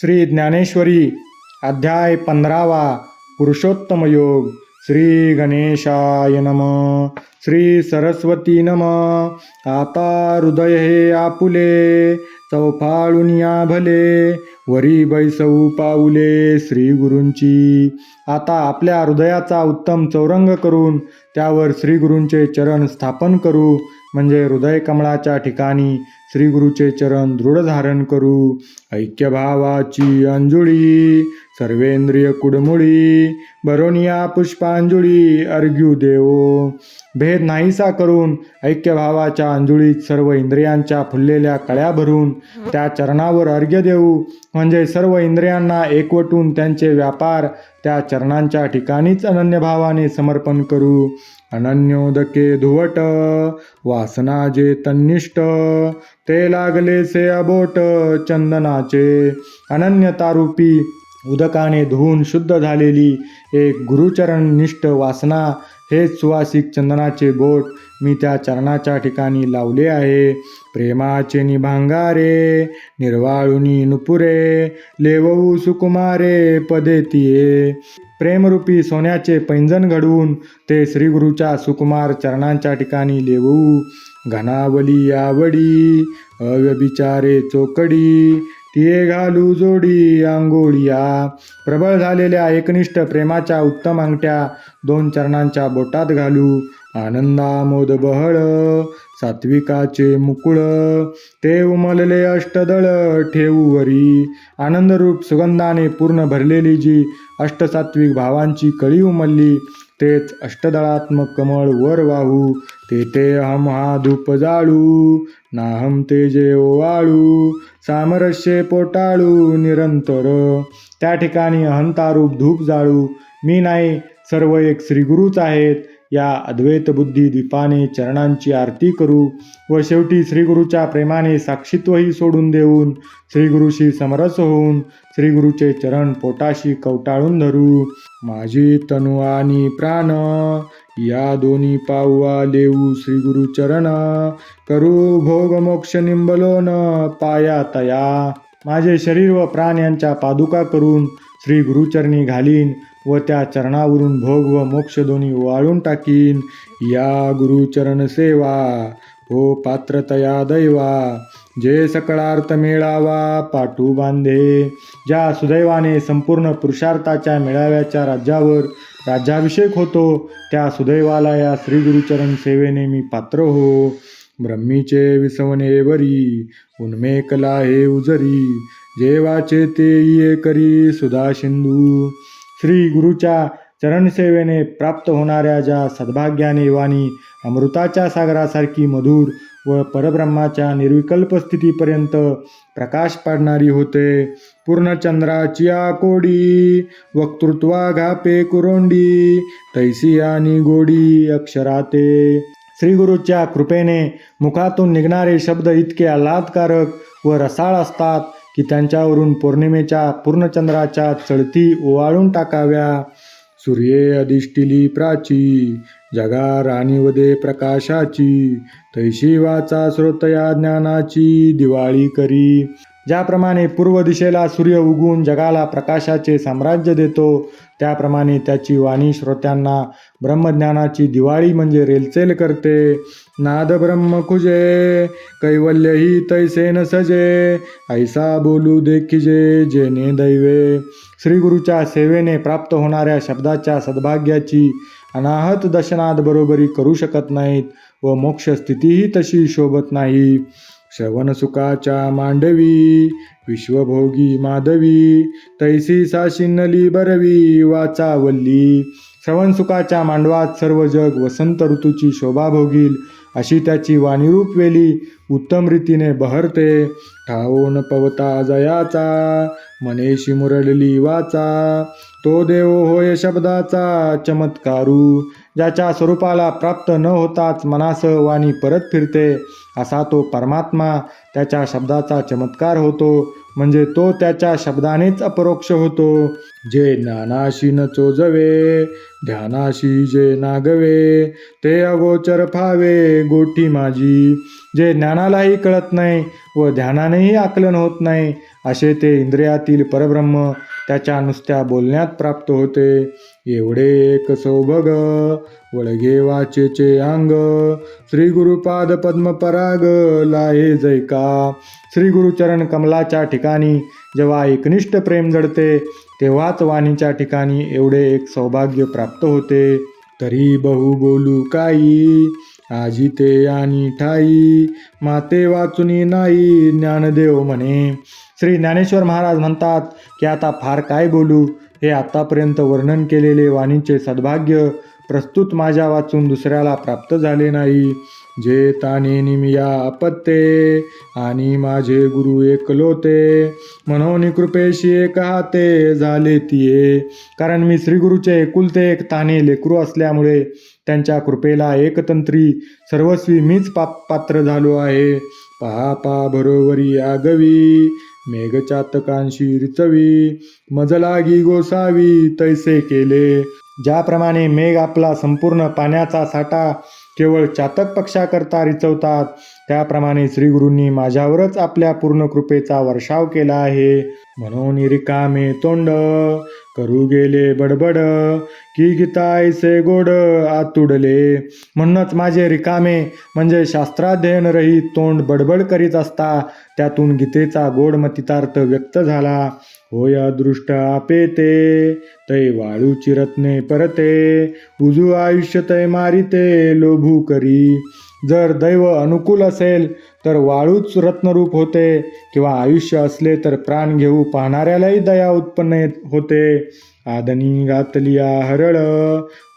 श्री ज्ञानेश्वरी अध्याय पंधरावा पुरुषोत्तम योग. श्री गणेशाय नम. श्री सरस्वती नम. आता हृदय हे आपुले चौफाळून या भले. वरी बैसऊ पाऊले श्री गुरूंची. आता आपल्या हृदयाचा उत्तम चौरंग करून त्यावर श्रीगुरूंचे चरण स्थापन करू. म्हणजे हृदय कमळाच्या ठिकाणी श्रीगुरुचे चरण दृढ धारण करू. ऐक्यभावाची अंजुळी. सर्वेंद्रिय कुडमुळी बरोनिया पुष्पांजुळी अर्घ्यू देवो. भेद नाहीसा करून ऐक्यभावाच्या अंजुळीत सर्व इंद्रियांच्या फुललेल्या कळ्या भरून त्या चरणावर अर्घ्य देऊ. म्हणजे सर्व इंद्रियांना एकवटून त्यांचे व्यापार त्या चरणांच्या ठिकाणीच अनन्यभावाने समर्पण करू. अनन्योदके धुवट वासना जे तन्निष्ठ ते लागले से अबोट चंदनाचे. अनन्यतारूपी उदकाने धुवून शुद्ध झालेली एक गुरुचरणनिष्ठ वासना हेच सुवासिक चंदनाचे बोट मी त्या चरणाच्या ठिकाणी लावले आहे. प्रेमाचे निभांगारे निर्वाळुनी नुपुरे लेवऊ सुकुमारे पदे तिये. प्रेमरूपी सोन्याचे पैंजण घडवून ते श्रीगुरूच्या सुकुमार चरणांच्या ठिकाणी लेवू घनावली आवडी अव्यभिचारे चोकडी तिये घालू जोडी आंघोळिया. प्रबळ झालेल्या एकनिष्ठ प्रेमाच्या उत्तम अंगठ्या दोन चरणांच्या बोटात घालू. आनंदामोद बहळ सात्विकाचे मुकुळ. ते उमलले अष्टदळ ठेवू वरी. आनंदरूप सुगंधाने पूर्ण भरलेली जी अष्टसात्विक भावांची कळी उमलली तेच अष्टदळात्मक कमळ वर वाहू ते ते अहम हा धूप जाळू नाहम ते जे ओवाळू सामरस्ये पोटाळू निरंतर. त्या ठिकाणी अहंतारूप धूप जाळू. मी नाही सर्व एक श्रीगुरूच आहेत. या अद्वैत बुद्धी दीपाने चरणांची आरती करू व शेवटी श्रीगुरूच्या प्रेमाने साक्षीत्वही सोडून देऊन श्रीगुरूशी समरस होऊन श्रीगुरूचे चरण पोटाशी कवटाळून धरू. माझी तनु आणि प्राण या दोन्ही पाऊआ लेऊ श्रीगुरु चरण. करू भोग मोक्ष निंबलोन पाया तया. माझे शरीर व प्राण यांच्या पादुका करून श्री गुरुचरणी घालीन. व त्या चरणावरून भोग व मोक्ष दोन्ही वाळून टाकीन. या गुरुचरण सेवा हो पात्रतया दैवा जे सकळार्थ मेळावा पाठू बांधे. ज्या सुदैवाने संपूर्ण पुरुषार्थाच्या मेळाव्याच्या राज्यावर राज्याभिषेक होतो त्या सुदैवाला या श्री गुरुचरण सेवेने मी पात्र हो. ब्रह्मीचे विसवणे वरी उन्मेकला हे उजरी जेवाचे ते ये करी सुधा सिंधू. श्री गुरुच्या चरणसेवेने प्राप्त होणाऱ्या ज्या सद्भाग्याने वाणी अमृताच्या सागरासारखी मधुर व परब्रह्माच्या निर्विकल्प स्थितीपर्यंत प्रकाश पाडणारी होते. पूर्णचंद्राची कोडी वक्तृत्वा घापे कुरोंडी तैसी आणि गोडी अक्षराते. श्रीगुरूच्या कृपेने मुखातून निघणारे शब्द इतके आल्हादकारक व रसाळ असतात की त्यांच्यावरून पौर्णिमेच्या पूर्णचंद्राच्या चळती ओवाळून टाकाव्या. सूर्ये अधिष्ठिली प्राची जगा राणीवदे प्रकाशाची तैशी वाचा श्रोतया ज्ञानाची दिवाळी करी. ज्याप्रमाणे पूर्व दिशेला सूर्य उगून जगाला प्रकाशाचे साम्राज्य देतो त्याप्रमाणे त्याची वाणी श्रोत्यांना ब्रह्मज्ञानाची दिवाळी म्हणजे रेलचेल करते. नाद ब्रह्म खुजे कैवल्य ही तैसे न सजे ऐसा बोलू देखिजे जेने दैवे। श्रीगुरूच्या सेवेने प्राप्त होणाऱ्या शब्दाच्या सद्भाग्याची अनाहत दशनाद बरोबरी करू शकत नाहीत व मोक्ष स्थितीही तशी शोभत नाही। श्रवण सुखाच्या मांडवी विश्वभोगी माधवी तैसी साशिनली बरवी वाचावल्ली। श्रवणसुखाच्या मांडवात सर्व जग वसंत ऋतूची शोभा भोगील अशी त्याची वाणीरूप वेली उत्तम रीतीने बहरते. ठाऊन पवता जयाचा मनेशी मुरडली वाचा. तो देव होय शब्दाचा चमत्कारू ज्याच्या स्वरूपाला प्राप्त न होताच मनास वाणी परत फिरते असा तो परमात्मा त्याच्या शब्दाचा चमत्कार होतो. म्हणजे तो त्याच्या शब्दानेच अपरोक्ष होतो. जे ज्ञानाशी न चोजवे ध्यानाशी जे नागवे ते अगोचर फावे गोठी माझी. जे ज्ञानालाही कळत नाही व ध्यानानेही आकलन होत नाही असे ते इंद्रियातील परब्रह्म त्याच्या नुसत्या बोलण्यात प्राप्त होते. एवढे एक सौभग वळगे वाचेचे अंग. श्री गुरुपाद पद्म पराग लाहे जैका श्री गुरुचरण कमलाच्या ठिकाणी जेव्हा एकनिष्ठ प्रेम जडते तेव्हाच वाणीच्या ठिकाणी एवढे एक सौभाग्य प्राप्त होते. तरी बहु बोलू काही आजी ते आणि ठाई. माते वाचुनी नाही ज्ञानदेव म्हणे. श्री ज्ञानेश्वर महाराज म्हणतात की आता फार काय बोलू? हे आतापर्यंत वर्णन केलेले वाणीचे सद्भाग्य प्रस्तुत माझ्या वाचून दुसऱ्याला प्राप्त झाले नाही. जे ताने निमिया अपत्ते आणि माझे गुरु एकलोते म्हणून कृपेशी एक हाते झाले तिये. कारण मी श्रीगुरूचे एकुलते एक ताने लेकरू असल्यामुळे त्यांच्या कृपेला एकतंत्री सर्वस्वी मीच पाप पात्र झालो आहे. पहा पा बरोबरी आगवी. मेघचातकांशी रिचवी मजलागी गोसावी तैसे केले. ज्याप्रमाणे मेघ आपला संपूर्ण पाण्याचा साठा केवळ चातक पक्षाकरता रिचवतात त्याप्रमाणे श्रीगुरूंनी माझ्यावरच आपल्या पूर्ण कृपेचा वर्षाव केला आहे. म्हणून रिकामे तोंड. करू गेले बडबड की गीतायसे गोड आतुडले. म्हणूनच माझे रिकामे म्हणजे शास्त्राध्ययन रहित तोंड बडबड करीत असता त्यातून गीतेचा गोड मतितार्थ व्यक्त झाला. होय अदृष्ट आपे ते तै वाळूची रत्ने परते. उजू आयुष्य तै मारिते लोभू करी. जर दैव अनुकूल असेल तर वाळूच रत्नरूप होते. किंवा आयुष्य असले तर प्राण घेऊ पाहणाऱ्यालाही दया उत्पन्न येत- होते. आदनी घातलिया हरळ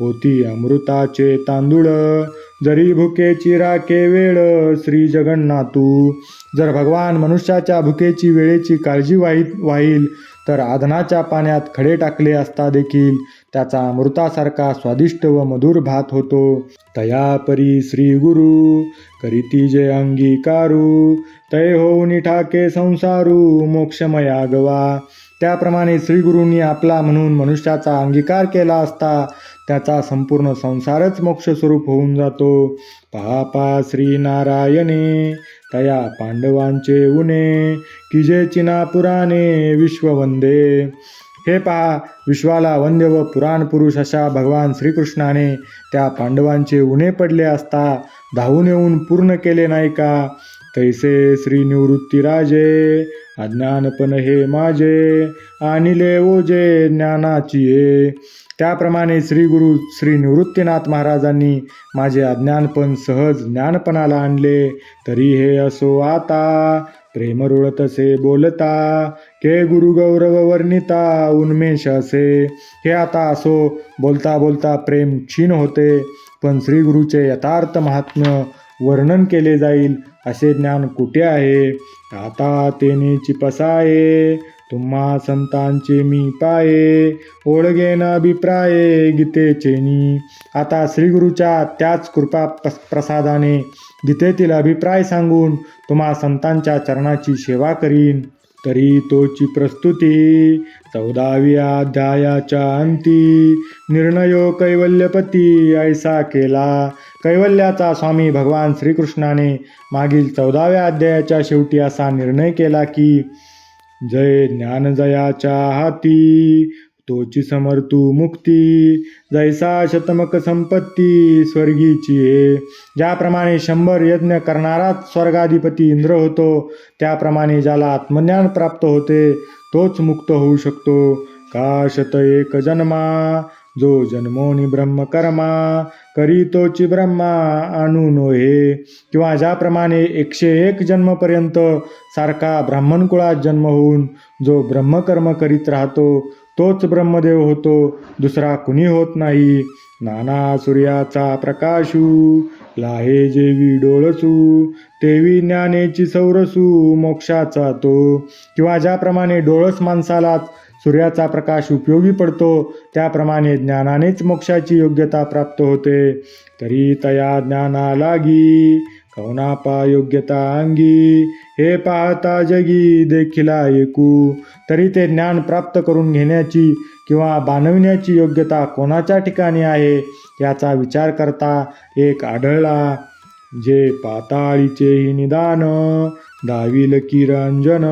होती अमृताचे तांदूळ. जरी भुकेची राखे वेळ श्री जगन्नाथू जर भगवान मनुष्याच्या भुकेची वेळेची काळजी वाहित वाहील तर आधनाच्या पाण्यात खडे टाकले असता देखील त्याचा अमृतासारखा स्वादिष्ट व मधुर भात होतो. तया परी श्री गुरु करीती जे अंगीकारू तय होऊन ठाके संसारू मोक्षमया गवा त्याप्रमाणे श्रीगुरूंनी आपला म्हणून मनुष्याचा अंगीकार केला असता त्याचा संपूर्ण संसारच मोक्षस्वरूप होऊन जातो. पापा श्री नारायणे तया पांडवांचे उणे किजे चिना पुराणे विश्ववंदे. हे पहा विश्वाला वंद्य व पुराण पुरुष अशा भगवान श्रीकृष्णाने त्या पांडवांचे उणे पडले असता धावून येऊन पूर्ण केले नाही का? तैसे श्री निवृत्ती राजे अज्ञानपण हे माझे आणिले ओजे ज्ञानाची त्याप्रमाणे श्री गुरु श्री निवृत्तीनाथ महाराजांनी माझे अज्ञानपण सहज ज्ञानपणाला आणले. तरी हे असो आता प्रेमरुळ तसे बोलता के गुरु गौरव वर्णिता उन्मेष असे. हे आता असो बोलता बोलता प्रेम क्षीण होते पण श्री गुरुचे यथार्थ महात्म्य वर्णन केले जाईल असे ज्ञान कुठे आहे? आता तेने चिपसाये तुम्हा संतांचे मी पाये ओळगेन अभिप्राये गीतेचेनी आता श्रीगुरूच्या त्याच कृपा प्रसादाने गीतेतील अभिप्राय सांगून तुम्हा संतांच्या चरणाची सेवा करीन. तरी तोची प्रस्तुती चौदाव्या अध्यायाच्या अंती. निर्णयो कैवल्यपती ऐसा केला. कैवल्याचा स्वामी भगवान श्रीकृष्णाने मागील चौदाव्या अध्यायाच्या शेवटी असा निर्णय केला की जय ज्ञानजयाच्या हाती तोची समर्थू मुक्ती. जैसा शतमक संपत्ती स्वर्गीची आहे ज्याप्रमाणे शंभर यज्ञ करणाराच स्वर्गाधिपती इंद्र होतो त्याप्रमाणे ज्याला आत्मज्ञान प्राप्त होते तोच मुक्त होऊ शकतो. का शत एक जन्मा. जो जन्मोनी ब्रह्मकर्मा करी तोची ब्रह्मा आणू नोहे. किंवा ज्याप्रमाणे एकशे एक जन्मपर्यंत सारखा ब्राह्मण कुळात जन्म होऊन जो ब्रह्मकर्म करीत राहतो तोच ब्रह्मदेव होतो दुसरा कुणी होत नाही. नाना सूर्याचा प्रकाशू लाहे जेवी डोळसू तेवी ज्ञानेची सौरसू मोक्षाचा तो. किंवा ज्याप्रमाणे डोळस माणसालाच सूर्याचा प्रकाश उपयोगी पडतो त्याप्रमाणे ज्ञानानेच मोक्षाची योग्यता प्राप्त होते. तरी तया ज्ञाना लागी कवनापा योग्यता अंगी. हे पाहता जगी देखिला ऐकू. तरी ते ज्ञान प्राप्त करून घेण्याची किंवा बांधविण्याची योग्यता कोणाच्या ठिकाणी आहे याचा विचार करता एक आढळला. जे पाताळीचेही निदान दाविल किरंजन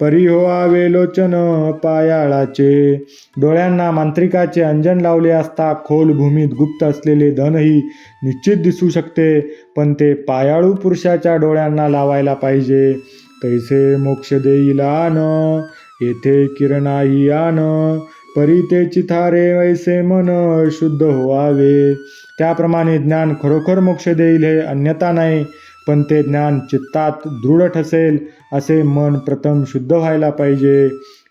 परी हो आवे लोचन पायाळाचे. डोळ्यांना मांत्रिकाचे अंजन लावले असता खोल भूमीत गुप्त असलेले धनही निश्चित दिसू शकते पण ते पायाळू पुरुषाच्या डोळ्यांना लावायला पाहिजे. तैसे मोक्ष देईल आन येथे किरणाही आन परी ते चिथारे वैसे मन शुद्ध व्हावे त्याप्रमाणे ज्ञान खरोखर मोक्ष देईल हे अन्यथा नाही पण ते ज्ञान चित्तात दृढ ठसेल असे मन प्रथम शुद्ध व्हायला पाहिजे.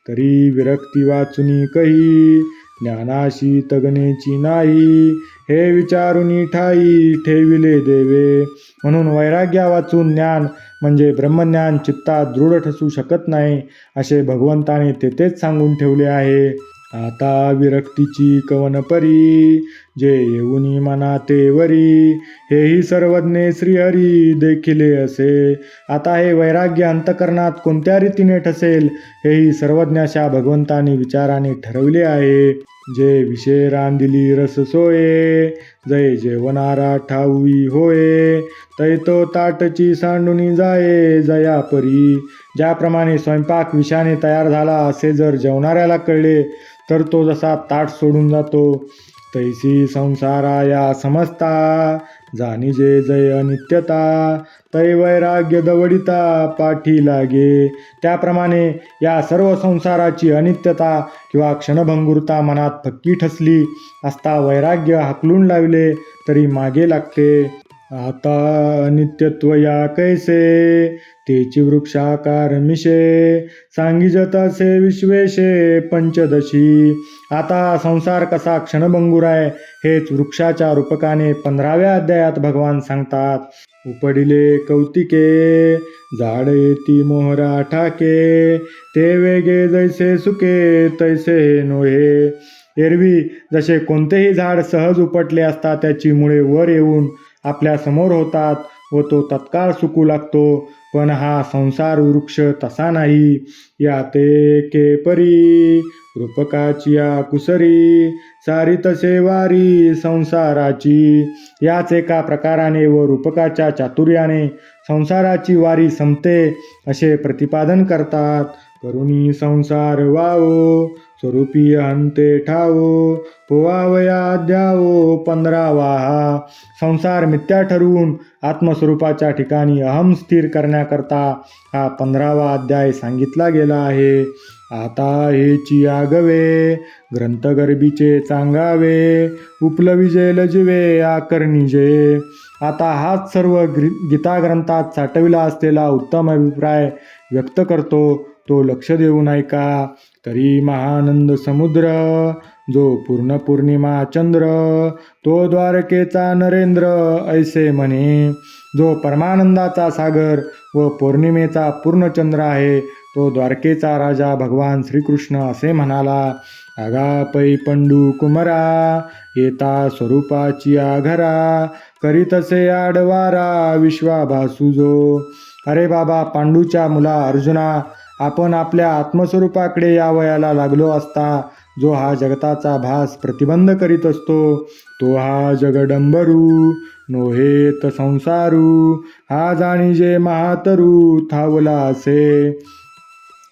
तरी विरक्ती वाचुनी कही ज्ञानाशी तगनेची नाही हे विचारुनी ठाई ठेविले देवे. म्हणून वैराग्या वाचून ज्ञान म्हणजे ब्रह्मज्ञान चित्तात दृढ ठसू शकत नाही असे भगवंताने तेथेच सांगून ठेवले आहे. आता विरक्तीची कवन परी जे येऊनी मनाते वरी हेही सर्वज्ञे श्रीहरी देखिले असे. आता हे वैराग्य अंतकरणात कोणत्या रीतीने ठसेल हेही सर्वज्ञाशा भगवंतानी विचाराने ठरवले आहे. जय विषय रांदिली रस सोये जय जेवणारा ठाऊई होय. तय तो ताटची सांडुनी जाये जया परी. ज्याप्रमाणे स्वयंपाक विषाने तयार झाला असे जर जेवणाऱ्याला कळले तर तो जसा ताट सोडून जातो. तैसी संसारा या समजता जाणी जे जय अनित्यता तै वैराग्य दवडिता पाठी लागे. त्याप्रमाणे या सर्व संसाराची अनित्यता किंवा क्षणभंगुरता मनात फक्की ठसली असता वैराग्य हाकलून लावले तरी मागे लागते. आता अनित्यत्व या कैसे? तेची वृक्षाकार मिशे सांगिजत असे विश्वेशे पंचदशी. आता संसार कसा क्षणभंगूर आहे हेच वृक्षाच्या रूपकाने पंधराव्या अध्यायात भगवान सांगतात. उपडिले कौतिके झाड येती मोहरा ठाके ते वेगे जैसे सुके तैसे नोहे. एरवी जसे कोणतेही झाड सहज उपटले असता त्याची मुळे वर येऊन आपल्यासमोर होतात व तो तत्काळ सुकू लागतो. पण हा संसार वृक्ष तसा नाही. या ते के परी रूपकाची या कुसरी सारी तसे वारी संसाराची. याच एका प्रकाराने व रूपकाच्या चातुर्याने संसाराची वारी संपते असे प्रतिपादन करतात. करुणी संसार वावो स्वरूपी हंते ठावो पोवावया द्यावो पंधरावा हा. संसार मिथ्या ठरवून आत्मस्वरूपाच्या ठिकाणी अहम स्थिर करण्याकरता हा पंधरावा अध्याय सांगितला गेला आहे. आता हेची आगवे ग्रंथगर्भीचे चांगावे उपलविजे लजवे आकर्णिजे. आता हाच सर्व ग्री गीता ग्रंथात साठविला असलेला उत्तम अभिप्राय व्यक्त करतो. तो लक्ष देऊन ऐका तरी महानंद समुद्र जो पूर्ण पौर्णिमा चंद्र तो द्वारकेचा नरेंद्र ऐसे म्हणे. जो परमानंदाचा सागर व पौर्णिमेचा पूर्णचंद्र आहे तो द्वारकेचा राजा भगवान श्रीकृष्ण असे म्हणाला आगापै पंडू कुमरा येता स्वरूपाची आघरा करीतसे आडवारा विश्वाभासू जो अरे बाबा पांडूच्या मुला अर्जुना आपण आपल्या आत्मस्वरूपाकडे या वयाला लागलो असता जो हा जगताचा भास प्रतिबंध करीत असतो तो हा जगडंबरू नोहेत संसारू हा जाणीजे महातरू थावला असे.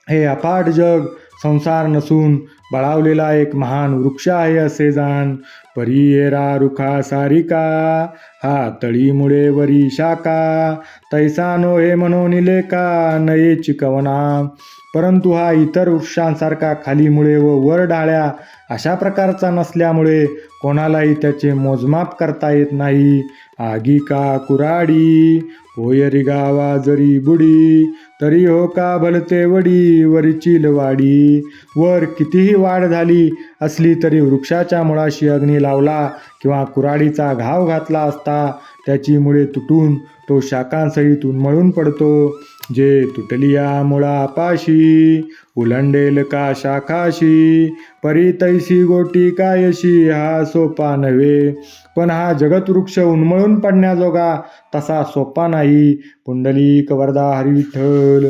हे अफाट जग संसार नसून बळावलेला एक महान वृक्ष आहे असे जाण. परियेरा रुखा सारिका हा तळीमुळे वरी शाखा. तैसा नो हे म्हणून का नये चिकवना. परंतु हा इतर वृक्षांसारखा खालीमुळे व वर डाळ्या अशा प्रकारचा नसल्यामुळे कोणालाही त्याचे मोजमाप करता येत नाही. आगी का कुराडी? होयरी गावा जरी बुडी तरी हो का भलते वडी? वरचील वाडी. वर कितीही वाढ झाली असली तरी वृक्षाच्या मुळाशी अग्नी लावला किंवा कुराडीचा घाव घातला असता त्याची मुळे तुटून तो शाखांसहित उन्मळून पडतो. जे तुटलिया मुळापाशी उलंडेल का शाखाशी परी तैसी गोटी कायशी हा सोपा नव्हे. पण हा जगतवृक्ष उन्मळून पडण्याजोगा तसा सोपा नाही. पुंडलिक वरदा हरिविठ्ठल